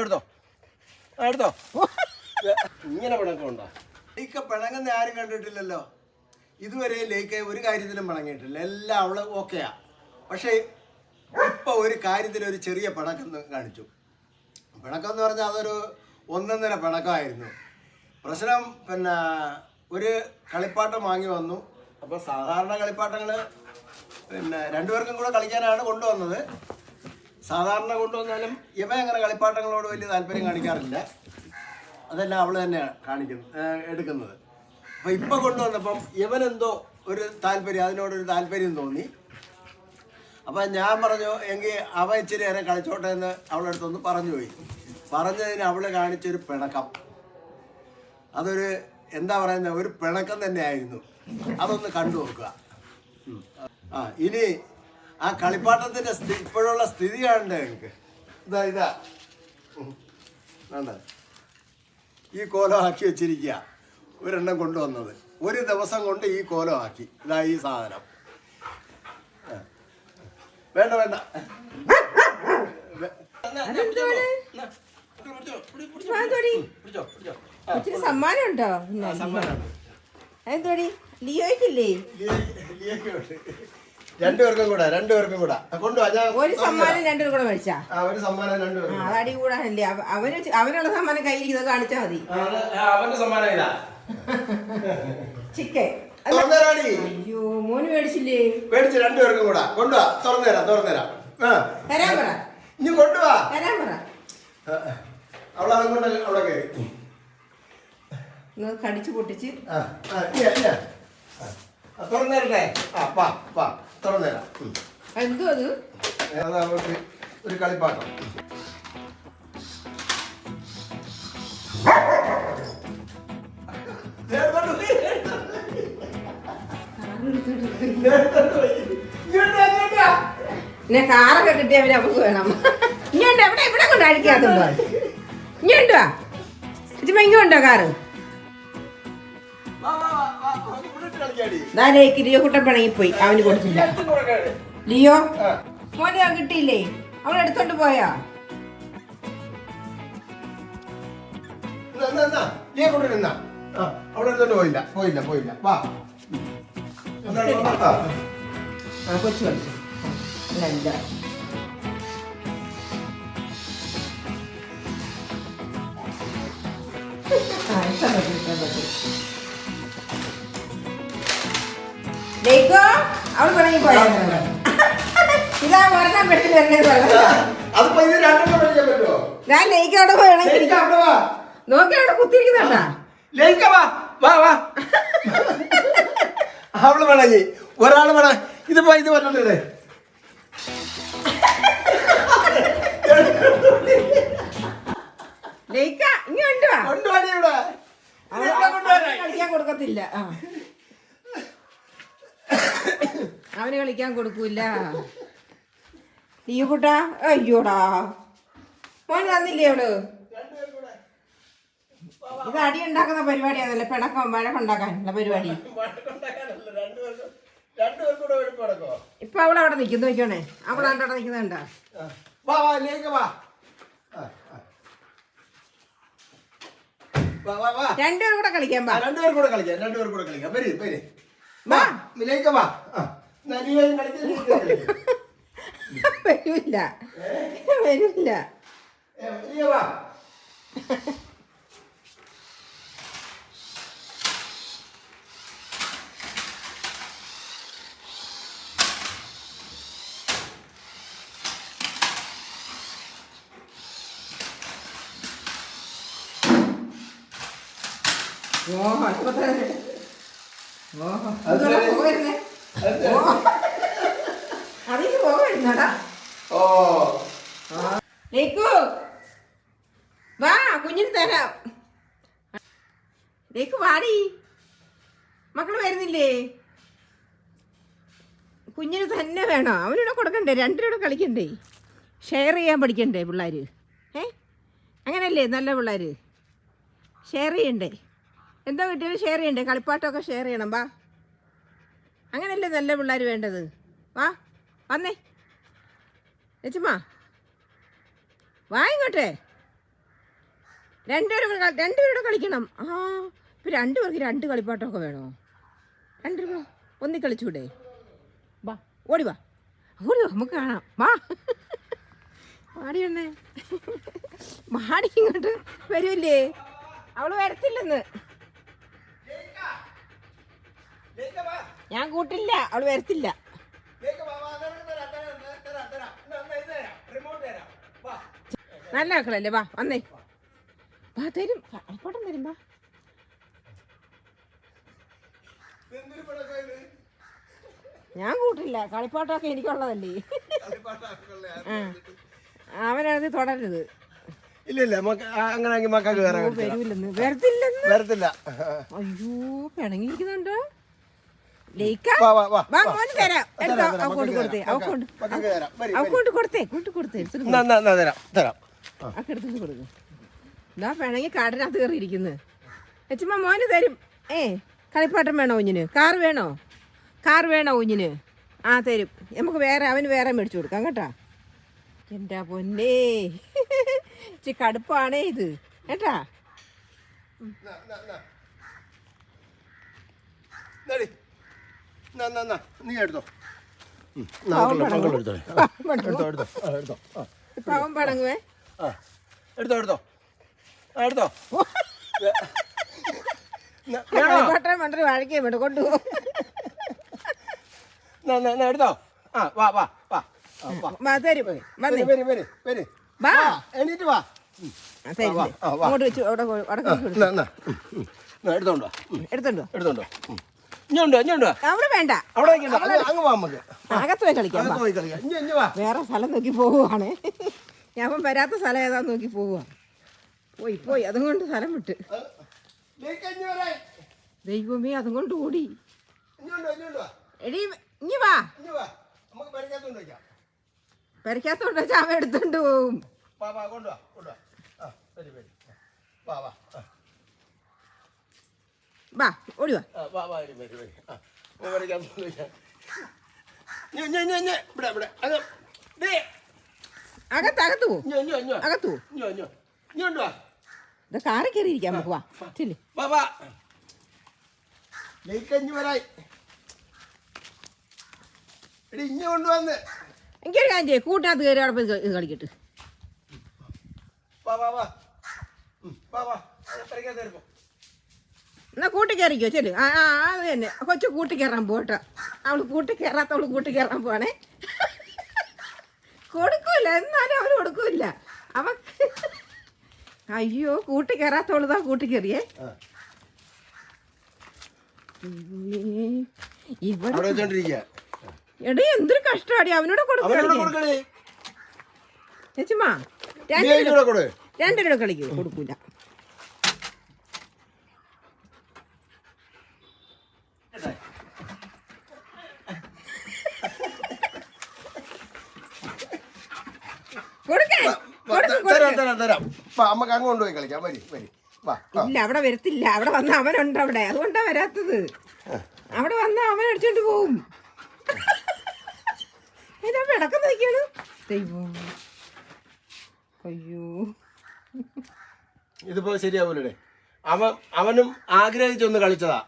എടുത്തോ എടുത്തോ. എടുത്തോ. ഇങ്ങനെ പിണക്കമുണ്ടോ ലേക്ക പിണങ്ങുന്ന ആരും കണ്ടിട്ടില്ലല്ലോ. ഇതുവരെ ലൈക്ക ഒരു കാര്യത്തിലും പിണങ്ങിയിട്ടില്ല. എല്ലാം അവൾ ഓക്കെയാ പക്ഷേ ഇപ്പൊ ഒരു കാര്യത്തിൽ ഒരു ചെറിയ പിണക്കം കാണിച്ചു. പിണക്കം എന്ന് പറഞ്ഞാൽ അതൊരു ഒന്നൊന്നര പിണക്കമായിരുന്നു. പ്രശ്നം പിന്നെ ഒരു കളിപ്പാട്ടം വാങ്ങി വന്നു. അപ്പോൾ സാധാരണ കളിപ്പാട്ടങ്ങൾ പിന്നെ രണ്ടുപേർക്കും കൂടെ കളിക്കാനാണ് കൊണ്ടുവന്നത്. സാധാരണ കൊണ്ടുവന്നാലും ഇവ അങ്ങനെ കളിപ്പാട്ടങ്ങളോട് വലിയ താല്പര്യം കാണിക്കാറില്ല. അതെല്ലാം അവൾ തന്നെയാണ് കാണിക്കുന്നത് എടുക്കുന്നത്. അപ്പോൾ ഇപ്പം കൊണ്ടുവന്നപ്പം ഇവനെന്തോ ഒരു താല്പര്യം അതിനോടൊരു താല്പര്യം തോന്നി. അപ്പം ഞാൻ പറഞ്ഞു എങ്കിൽ അവ ഇച്ചിരി നേരം കളിച്ചോട്ടെ എന്ന് അവളുടെ അടുത്തൊന്ന് പറഞ്ഞു പോയി. പറഞ്ഞതിന് അവൾ കാണിച്ചൊരു പിണക്കം. അതൊരു എന്താ പറയുന്നത് ഒരു പിണക്കം തന്നെയായിരുന്നു. അതൊന്ന് കണ്ടു നോക്കുക. ആ ഇനി ആ കളിപ്പാട്ടത്തിന്റെ ഇപ്പോഴുള്ള സ്ഥിതി കാണണ്ട നിങ്ങൾക്ക് ഇതാ ഇതാ. വേണ്ട ഈ കോലം ആക്കി വെച്ചിരിക്കുക ഒരെണ്ണം കൊണ്ടുവന്നത്. ഒരു ദിവസം കൊണ്ട് ഈ കോലം ആക്കി ഇതാ ഈ സാധനം. വേണ്ട വേണ്ട. ഇച്ചിരി സമ്മാനം ഉണ്ടോ. എന്തോടി ലിയോയ്ക്കില്ലേ ലിയ- ലിയോ ഉണ്ട്. രണ്ടുപേർക്കും കൂടെ രണ്ടുപേർക്കും കൂടെ. കൊണ്ടുവാ ഞാൻ ഒരു സമ്മാനം രണ്ടുപേർ കൂടെ മേടിച്ചാ? ആ ഒരു സമ്മാനം ആ അടി കൂടെ. അതടി കൂടാനല്ലേ. അവ- അവന് ചെ- അവനുള്ള സമ്മാനം കയ്യിൽ ഇത് കാണിച്ചാ മതി. ആ, അത് അവന്റെ സമ്മാനം ഇതാ. ചിക്കൻ. തുറന്നേരാടി. അയ്യോ മോന് മേടിച്ചില്ലേ? മേടിച്ച് രണ്ടുപേർക്കും കൂടെ. കൊണ്ടുവാ തുറന്നുതരാം തുറന്നുതരാം ആ. തരാൻ പറ. ഇനി കൊണ്ടുവാ തരാൻ പറ. ആ, അവളെ അതുകൊണ്ട് അവിടെ കയറി. ഒന്ന് കടിച്ചു പൊട്ടിച്ച്. ആ ആ ഇല്ല ആ പാ പാ തുറന്നുതരാം ഉം. എന്തോ അത് അത് അവൾക്ക് ഒരു കളിപ്പാട്ടം? പിന്നെ കാറൊക്കെ കിട്ടിയ പിന്നെ നമുക്ക് വേണം. ഇങ്ങോട്ട് എവിടെ എവിടെ കൊണ്ടായിരിക്കാത്തുണ്ടോ അഴിക്കാത്തുണ്ടോ ഇത് വാ ചുമ്മാ ഇങ്ങോട്ടോ കാറ്? ദാലേക്ക് ലിയോ കുട്ടൻ പിണങ്ങിപ്പോയി. അവന് കൊടുത്തില്ല. ലിയോ? മോനെ കിട്ടിയില്ലേ? അവൾ എടുത്തോണ്ട് പോയാ? എന്നാ, എന്നാ, എന്നാ. നീ കൊണ്ട് നിന്നാ. ആ, അവിടെ എടുത്തോണ്ട് പോയില്ല. പോയില്ല പോയില്ല. വാ. കൊച്ചു കളിച്ചു? അല്ല ആ, ഇഷ്ടപ്പെട്ടു, ഇഷ്ടപ്പെട്ടു. അവൾ പിണങ്ങി പോയാ. ഇതാ ഒരെണ്ണം പെട്ടി വരുന്നത് അതിപ്പോ ഇത് രണ്ടെണ്ണം പഠിക്കാൻ പറ്റുമോ? ഞാൻ ലേക്ക് അവിടെ പോയണെങ്കിൽ നോക്കി അവിടെ കുത്തിയിരിക്കുന്നുണ്ടാ? ലേക്ക വാ വാ വാ. അവൾ വേണമെങ്കിൽ ഒരാൾ വേണം. ഇതിപ്പോ ഇത് പറ്റണ്ടേ ലേക്ക ഇനി ഉണ്ടോ ഉണ്ടോ ഇവിടെ. കളിക്കാൻ കൊടുക്കത്തില്ല. ആ. അവന് കളിക്കാൻ കൊടുക്കൂല. നീ കുട്ടാ അയ്യോടാ. മോൻ വന്നില്ലേ അവൾ? ഇത് അടി ഉണ്ടാക്കുന്ന പരിപാടിയാണല്ലോ പിണക്കം പരിപാടി കൂടെ ഒരു പടക്കോ ഇപ്പൊ അവൾ അവിടെ നിൽക്കുന്നു വെക്കണേ അവൾ അവിടെ നിൽക്കുന്നുണ്ടാ വാ വാ രണ്ടുപേരും കൂടെ കളിക്കാൻ രണ്ടുപേർ കൂടെ കളിക്കാം രണ്ടുപേർ കൂടെ കളിക്കാം. പേര് വരി. വരൂല്ല. വരൂല്ല. ഓ നീ അതിന് പോകരുന്നടാ ഓ. ലേക്കു വാ കുഞ്ഞിന് തരാം. ലേക്കു വാടി. മക്കൾ വരുന്നില്ലേ? കുഞ്ഞിന് തന്നെ വേണോ? അവനിവിടെ കൊടുക്കണ്ടേ? രണ്ടിനൂടെ കളിക്കണ്ടേ? ഷെയർ ചെയ്യാൻ പഠിക്കണ്ടേ പിള്ളേർ ഏ? അങ്ങനല്ലേ നല്ല പിള്ളേർ ഷെയർ ചെയ്യണ്ടേ? എന്തോ കിട്ടിയാലും ഷെയർ ചെയ്യണ്ടേ? കളിപ്പാട്ടമൊക്കെ ഷെയർ ചെയ്യണം വാ. അങ്ങനെയല്ലേ നല്ല പിള്ളേർ വേണ്ടത്? വാ വന്നേ. ചേച്ചിമാ വാ ഇങ്ങോട്ടേ. രണ്ടുപേരും രണ്ടുപേരുടെ കളിക്കണം. ആ ഇപ്പം രണ്ടുപേർക്ക് രണ്ട് കളിപ്പാട്ടമൊക്കെ വേണോ? രണ്ടുപേരും ഒന്നി കളിച്ചൂടെ? വാ. ഓടി വാ. ഓടി വാ നമുക്ക് കാണാം. വാ. മാടി വന്നേ. മാടി ഇങ്ങോട്ട്. വരുമല്ലേ അവൾ വരത്തില്ലെന്ന് ലേക്ക വാ ഞാൻ കൂട്ടില്ല അവൾ വരത്തില്ല. നല്ല മക്കളല്ലേ വാ വന്നേ. വാ തരും. അപ്പോട്ടം തരും വാ. ഞാൻ കൂട്ടില്ല കളിപ്പാട്ടമൊക്കെ എനിക്കുള്ളതല്ലേ. ആ. അവനത് തുടരരുത് ഇല്ല അങ്ങനെ വരത്തില്ല. അയ്യോ പിണങ്ങിയിരിക്കുന്നുണ്ടോ? എന്നാ, കാടിനകത്ത് കയറിയിരിക്കുന്നു. അച്ഛമ്മ മോന് തരും. ഏ കളിപ്പാട്ടം വേണോ കുഞ്ഞിന്? കാർ വേണോ? കാർ വേണോ കുഞ്ഞിന്? ആ തരും. നമുക്ക് വേറെ അവന് വേറെ മേടിച്ചു കൊടുക്കാം കേട്ടാ. എന്റെ പൊന്നേ. ഇച്ചിരി കടുപ്പാണേ ഇത് കേട്ടാ. നീ എടുത്തോ. എടുത്തോ. എടുത്തോ എടുത്തോ. എടുത്തോ. എടുത്തോ. എടുത്തോ. മണ്ടൊരു വഴക്കേ വേണ്ട കൊണ്ടുപോകും. എടുത്തോ. ആ വാ വാ വാ. എണീറ്റ് വാ. എടുത്തോണ്ട് എടുത്തോണ്ടോ എടുത്തോണ്ട് അവിടെ വേണ്ട. വാ അകത്ത് പോയി കളിക്കാം വേറെ സ്ഥലം നോക്കി പോവുകയാണ് ഞാൻ അപ്പം വരാത്ത സ്ഥലം ഏതാന്ന് നോക്കി പോവുക പോയി പോയി. അതും കൊണ്ട് സ്ഥലം വിട്ട്. ദൈവമേ അതും കൊണ്ട് ഓടി. എടി ഇനി വാ. ഇഞ്ഞു വാ. നമുക്ക് പരിക്കകത്തോണ്ട് വയ്ക്കാം പെരക്കാത്തോണ്ട് വെച്ചാൽ അവൻ എടുത്തോണ്ട് പോവും. വാ വാ കൊണ്ടുവാ കൊണ്ടുവാ. ആ വാ വാ. ആ, വാ ഓടി വാ. അകത്ത് അകത്ത് പോ. അകത്ത് പോ. ഇത് കാറി കയറി ഇരിക്കാം നമുക്ക് വാ. ചെല്ലി. എനിക്കൊരു കാര്യം ചെയ്യേ. കൂട്ടിനകത്ത് കയറി അവിടെ പോയി ഇത് കളിക്കട്ട്. വാ വാ വാ. വാ വാ. കയറിപ്പോ എന്നാ കൂട്ടി കയറിക്കോ ചെല്ലു. ആ ആ അത് തന്നെ. കൊച്ചു കൂട്ടി കയറാൻ പോട്ടെ അവൾ കൂട്ടി കയറാത്ത അവൾ കൂട്ടി കയറാൻ പോവാണേ. കൊടുക്കൂല എന്നാലും അവന് കൊടുക്കൂല. അവ അയ്യോ കൂട്ടി കയറാത്തവളതാ കൂട്ടി കയറിയേ ഇവിടെ എടേ എന്തൊരു കഷ്ടമാടി അവനോട് കൊടുക്കണേ ചേച്ചിമാ രണ്ടു കളിക്കൂ. കൊടുക്കൂല. തരാം. തരാം തരാം. അമ്മയ്ക്ക് അങ്ങ് കൊണ്ടുപോയി കളിക്കാം. വരി വരി. വാ ഇല്ല അവിടെ വരത്തില്ല. അവിടെ വന്ന അവനുണ്ട് അവിടെ. അതുകൊണ്ടാ വരാത്തത്. അവിടെ വന്ന അവൻ അടിച്ചോണ്ട് പോവും. ഇതാ വിടക്കം നോക്കിയാണ് ദൈവം അയ്യോ. ഇതിപ്പോ ശരിയാവൂലേ? അവൻ അവനും ആഗ്രഹിച്ചൊന്ന് കളിച്ചതാ.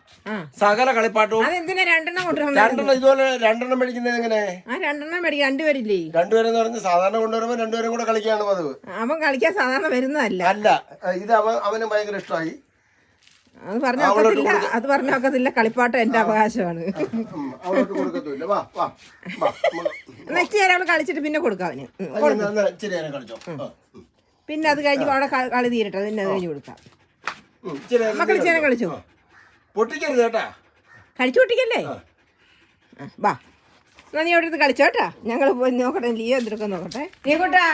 സകല കളിപ്പാട്ടവും അതെന്തിനാ രണ്ടെണ്ണം കൊണ്ടുവരണം രണ്ടെണ്ണം ഇതുപോലെ രണ്ടെണ്ണം മേടിക്കുന്നത് എങ്ങനെ? ആ രണ്ടെണ്ണം മേടിക്കും. രണ്ടുപേരില്ലേ? രണ്ടുപേരെന്ന് പറഞ്ഞ് സാധാരണ കൊണ്ടുവരുമ്പോ രണ്ടുപേരും കൂടെ കളിക്കുകയാണ് പതിവ്. അവൻ കളിക്കാൻ സാധാരണ വരുന്നതല്ല. അല്ല ഇത് അവൻ അവനും ഭയങ്കര ഇഷ്ടമായി. അത് പറഞ്ഞു നോക്കത്തില്ല അത് പറഞ്ഞു നോക്കത്തില്ല കളിപ്പാട്ടം എന്റെ അവകാശമാണ്. എന്നാ ഇച്ചിരി നേരം അവൾ കളിച്ചിട്ട് പിന്നെ കൊടുക്കാം അവന്. പിന്നെ അത് കഴിഞ്ഞ് അവിടെ കളി തീരട്ടെ. പിന്നെ അത് കഴിഞ്ഞ് കൊടുക്കാം. നേരം കളിച്ചോ. പൊട്ടിക്കരുത് കേട്ടാ. കഴിച്ചു പൊട്ടിക്കല്ലേ? വാ. എന്നാ നീ അവിടെ ഇരുന്ന് കളിച്ചോ ഞങ്ങൾ പോയി നോക്കട്ടെ ലിയോ എന്തൊക്കെ നോക്കട്ടെ. നീ കൂട്ടാ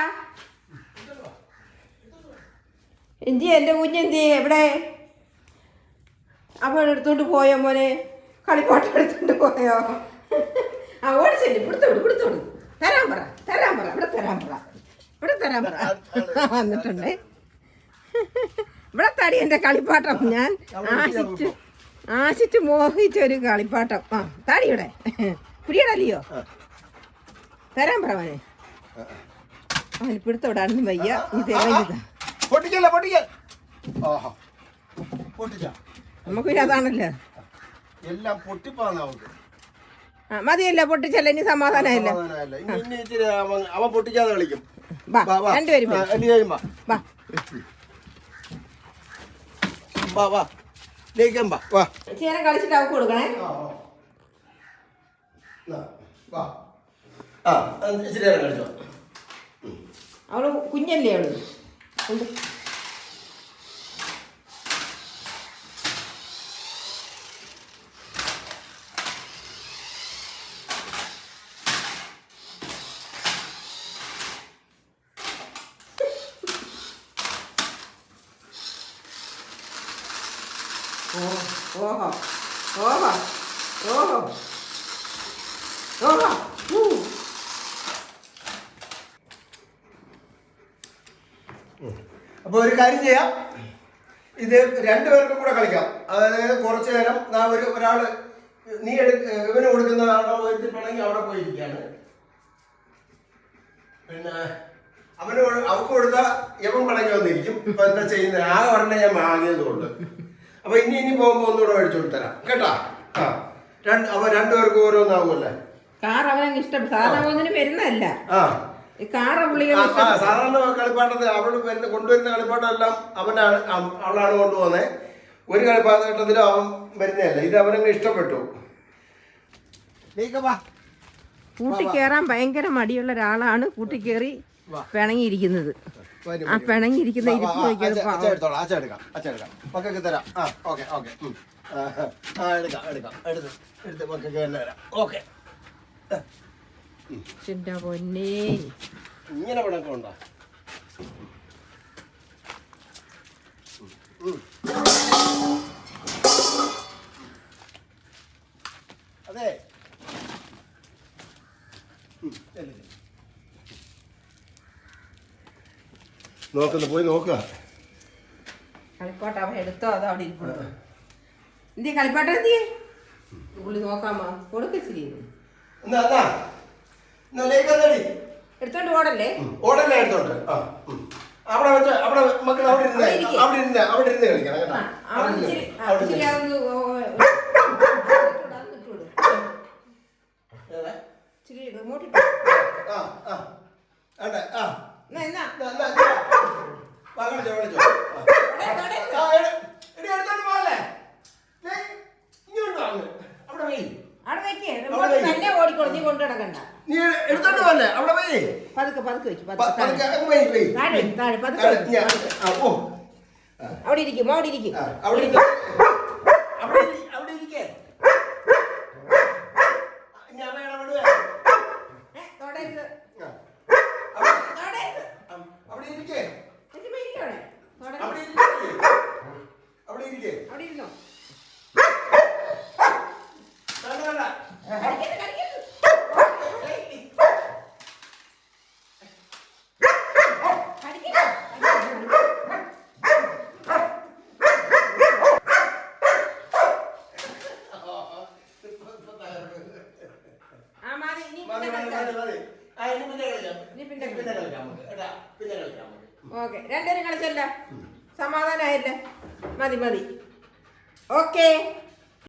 എന്തി എന്റെ കുഞ്ഞെന്തി എവിടെ? അപ്പോൾ എടുത്തോണ്ട് പോയോ മോനെ? കളിപ്പാട്ട് എടുത്തോണ്ട് പോയോ? ആ ഓടിച്ചല്ലേ കൊടുത്തോട് കൊടുത്തോളൂ തരാൻ പറ തരാൻ പറ. ഇവിടെ തരാൻ പറ. ഇവിടെ തരാൻ പറ. വന്നിട്ടുണ്ടേ. ഇവിടെ തടി എന്റെ കളിപ്പാട്ടം. ഞാൻ ആശിച്ചു ആശിച്ചു മോഹിച്ച ഒരു കളിപ്പാട്ടം. ആ താടി ഇവിടെ. പിടിയടല്ലയോ? തരാൻ പറവനെ അവന് പിടുത്തം വയ്യ. നീ നമുക്ക് പിന്നെ അതാണല്ലോ. എല്ലാം പൊട്ടിപ്പാണ് മതിയല്ലോ പൊട്ടിച്ചല്ല ഇനി സമാധാനമല്ല. അവൻ പൊട്ടിക്കാതെ കളിക്കും. രണ്ടുപേരും വാ വാ. ലേക്കാൻ വാ വാ. ചേരം കളിച്ചിട്ട് അവക്ക് കൊടുക്കണേ. വാ. ആ നേരം കളിച്ചോ. അവൾ കുഞ്ഞല്ലേ അവൾ? ഓ, ഓഹോ ഓഹോ ഓഹോ ഓഹോ ഊ. അപ്പൊ ഒരു കാര്യം ചെയ്യാം. ഇത് രണ്ടുപേർക്കും കൂടെ കളിക്കാം. അതായത് കുറച്ചു നേരം നാ ഒരു ഒരാൾ നീ എടുക്ക ഇവന് കൊടുക്കുന്ന ആളെ പോയിട്ട് അവിടെ പോയിരിക്കുകയാണ് പിന്നെ അവന് കൊ- അവക്ക് കൊടുത്ത യവൻ പണങ്ങി വന്നിരിക്കും. ഇപ്പൊ എന്താ ചെയ്യുന്നത്? ആ ഒരെണ്ണം ഞാൻ വാങ്ങിയത് കൊണ്ട് അപ്പൊ ഇനി ഇനി പോകുമ്പോ ഒന്നുകൂടെ മേടിച്ചു കൊടുത്തരാം. കേട്ടാ? ആ. രണ്ട് അപ്പൊ രണ്ടുപേർക്കും ഓരോന്നാവുമല്ലേ? കാർ അവനങ്ങ് ഇഷ്ടം. സാധാരണ വരുന്നല്ല വരുന്നതല്ല. ആ. ഈ കാറ് പുള്ളികൾ ആ, ആ, സാധാരണ കളിപ്പാട്ടത്തിൽ അവൾ വരുന്ന കൊണ്ടുവരുന്ന കളിപ്പാട്ടം എല്ലാം അവനാണ് അവ- അവളാണ് കൊണ്ടുപോകുന്നത് ഒരു കളിപ്പാട്ടത്തിലും അവൻ വരുന്നതല്ല. ഇത് അവനങ്ങ് ഇഷ്ടപ്പെട്ടു. നീക്കവാ കൂട്ടി കയറാൻ ഭയങ്കര മടിയുള്ള ഒരാളാണ് കൂട്ടി കയറി. പിണങ്ങിയിരിക്കുന്നത്. ആ. പിണങ്ങിയിരിക്കുന്ന ഇരിപ്പ് മക്കൾക്ക് തരാം. ആ ഓക്കെ ഓക്കെ എടുക്കാം എടുക്കാം. എടുത്ത് എടുത്ത് മക്കൾക്ക് തന്നെ തരാം. ഓക്കെ. പൊന്നേ. ഇങ്ങനെ പണക്കം ഉണ്ടോ? അതെ ഉം, ചെല്ല്, ചെല്ല്. നോക്കുന്നു പോയി നോക്കുക കളിപ്പാട്ട അവൻ എടുത്തോ? അതോ അവിടെ ഇരിക്കണോ എന്തിയെ കളിപ്പാട്ടം എന്തിയെ? പുള്ളി നോക്കാമോ കൊടുക്കച്ചിരി എടുത്തോണ്ട് ഓടല്ലേ? ഓടല്ലേ എടുത്തോണ്ട്. അവിടെ വെച്ച് അവിടെ മക്കൾ അവിടെ ഇരുന്ന് അവിടെ ഇരുന്ന് അവിടെ ഇരുന്ന് കളിക്കണം കേട്ടോ. ആ, അവിടെ ഇച്ചിരി ആ, റിമോട്ട് ആ ആ. ആണ്ടെ, ആ. എന്നാ, എന്നാ. എന്നാ, എന്നാ, ഇതാ. വാ, കളിച്ചോ, കളിച്ചോ. എടുത്തോണ്ട് പോകല്ലേ? ഇങ്ങോട്ട് വാ അങ്ങ്. അവിടെ പോയി. അവിടെ വെക്കേ. റിമോട്ട് തന്നെ ഓടിക്കോളും നീ കൊണ്ടു നടക്കണ്ട. നീ എടുത്തോണ്ട് പോകല്ലേ? അവിടെ പോയി. പതുക്കെ പതുക്കെ വെച്ചു പതുക്കെ. താഴെ. താഴെ വെക്ക്, പതുക്കെ വെക്ക്. അവിടെ ഇരിക്കും അവിടെ ഇരിക്കും. അവിടെ ഇരിക്കേ.